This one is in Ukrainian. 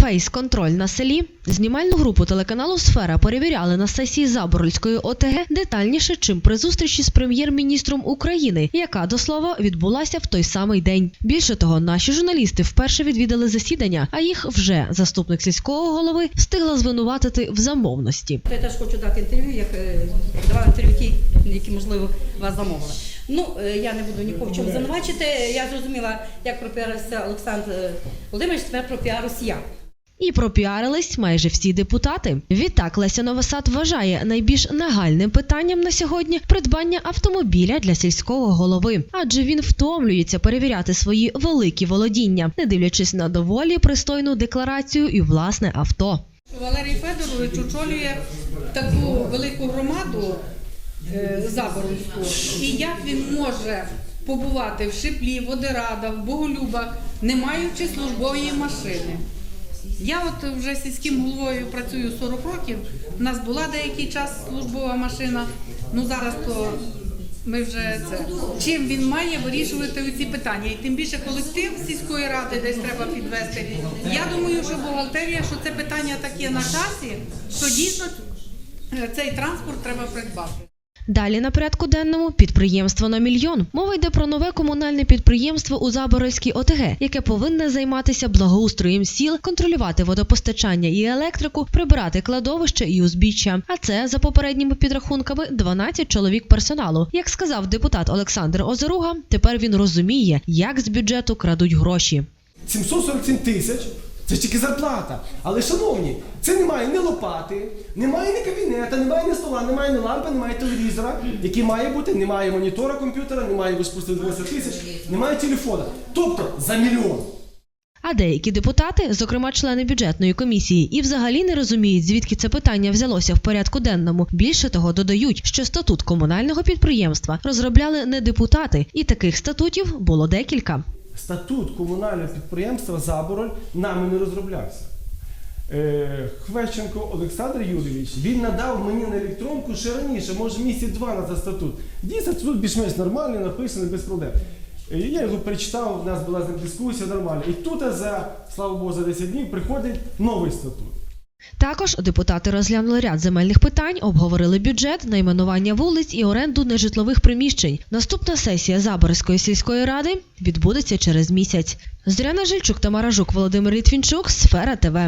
Фейс-контроль на селі. Знімальну групу телеканалу Сфера перевіряли на сесії Заборольської ОТГ детальніше, чим при зустрічі з прем'єр-міністром України, яка до слова відбулася в той самий день. Більше того, наші журналісти вперше відвідали засідання, а їх вже заступник сільського голови встигла звинуватити в замовності. Я теж хочу дати інтерв'ю, як е, давала інтерв'ю ті, які, можливо, вас замовили. Ну, е, я не буду нікого в чому звинувачити. Я зрозуміла, як пропіарився Олександр е, Володимирович, тепер пропіарився я. І пропіарились майже всі депутати. Відтак Леся Новосад вважає найбільш нагальним питанням на сьогодні придбання автомобіля для сільського голови, адже він втомлюється перевіряти свої великі володіння, не дивлячись на доволі пристойну декларацію і власне авто. Валерій Федорович очолює таку велику громаду е, Заборонську. І як він може побувати в Шиплі, Водорадах, в Боголюбах, не маючи службової машини? Я от вже сільським головою працюю 40 років. У нас була деякий час службова машина. Ну зараз то ми вже це. Чим він має вирішувати ці питання? І тим більше колектив сільської ради десь треба підвести. Я думаю, що бухгалтерія, що це питання таке на часі, що дійсно е, цей транспорт треба придбати. Далі на порядку денному підприємство на мільйон. Мова йде про нове комунальне підприємство у Заборольській ОТГ, яке повинне займатися благоустроєм сіл, контролювати водопостачання і електрику, прибирати кладовище і узбіччя. А це за попередніми підрахунками 12 чоловік персоналу. Як сказав депутат Олександр Озеруга, тепер він розуміє, як з бюджету крадуть гроші. 747 тисяч це тільки зарплата. Але, шановні, це немає ні лопати, немає ні кабінета, немає ні стола, немає ні лампи, немає телевізора, який має бути, немає монітора комп'ютера, немає ви спустили 20 тисяч, немає телефона. Тобто за мільйон. А деякі депутати, зокрема члени бюджетної комісії, і взагалі не розуміють, звідки це питання взялося в порядку денному. Більше того, додають, що статут комунального підприємства розробляли не депутати, і таких статутів було декілька. Статут комунального підприємства Забороль нами не розроблявся. Е, Хвещенко Олександр Юрійович, він надав мені на електронку ще раніше, може місяць два на цей статут. Дійсно, статут більш-менш нормальний, написаний без проблем. Е, Я його прочитав, у нас була з ним дискусія нормальна. І тут за, слава Богу, за 10 днів приходить новий статут. Також депутати розглянули ряд земельних питань, обговорили бюджет, найменування вулиць і оренду нежитлових приміщень. Наступна сесія Заборської сільської ради відбудеться через місяць. Зоряна Жильчук, Тамара Жук, Володимир Літвінчук, Сфера ТВ.